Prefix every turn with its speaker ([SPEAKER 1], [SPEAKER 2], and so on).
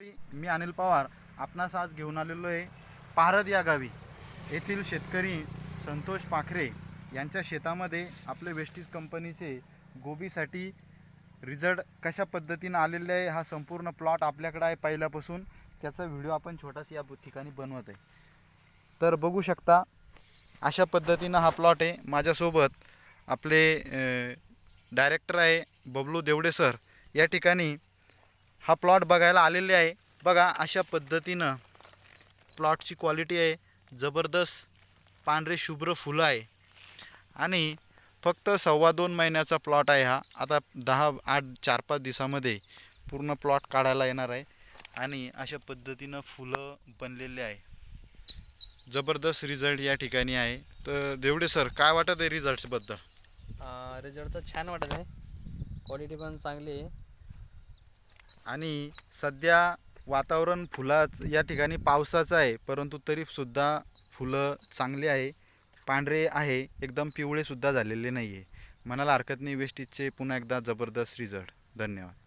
[SPEAKER 1] मी अनिल पवार आपणास आज घेऊन आलेलो आहे पारद या गावी. येथील शेतकरी संतोष पाखरे यांच्या शेतामध्ये आपले वेस्टीज कंपनीचे गोबीसाठी रिझल्ट कशा पद्धतीनं आलेले आहे हा संपूर्ण प्लॉट आपल्याकडे आहे पहिल्यापासून. त्याचा व्हिडिओ आपण छोटासा या ठिकाणी बनवत आहे तर बघू शकता अशा पद्धतीनं हा प्लॉट आहे. माझ्यासोबत आपले डायरेक्टर आहे बबलू देवडे सर या ठिकाणी हा प्लॉट बघायला आलेले आहे. बघा अशा पद्धतीनं प्लॉटची क्वालिटी आहे. जबरदस्त पांढरे शुभ्र फुलं आहे. आणि फक्त सव्वा दोन महिन्याचा प्लॉट आहे हा. आता दहा आठ चार पाच दिवसामध्ये पूर्ण प्लॉट काढायला येणार आहे. आणि अशा पद्धतीनं फुलं बनलेले आहे. जबरदस्त रिझल्ट या ठिकाणी आहे. तर देवडे सर काय वाटत आहे रिझल्टबद्दल
[SPEAKER 2] रिझल्ट तर छान वाटत आहे. क्वालिटी पण चांगली आहे.
[SPEAKER 1] आणि सध्या वातावरण फुलाच या ठिकाणी पावसाचं आहे परंतु तरीसुद्धा फुलं चांगली आहे पांढरे आहे एकदम पिवळेसुद्धा झालेले नाही आहे म्हणायला हरकत नाही वेस्टीजचे पुन्हा एकदा जबरदस्त रिझल्ट. धन्यवाद.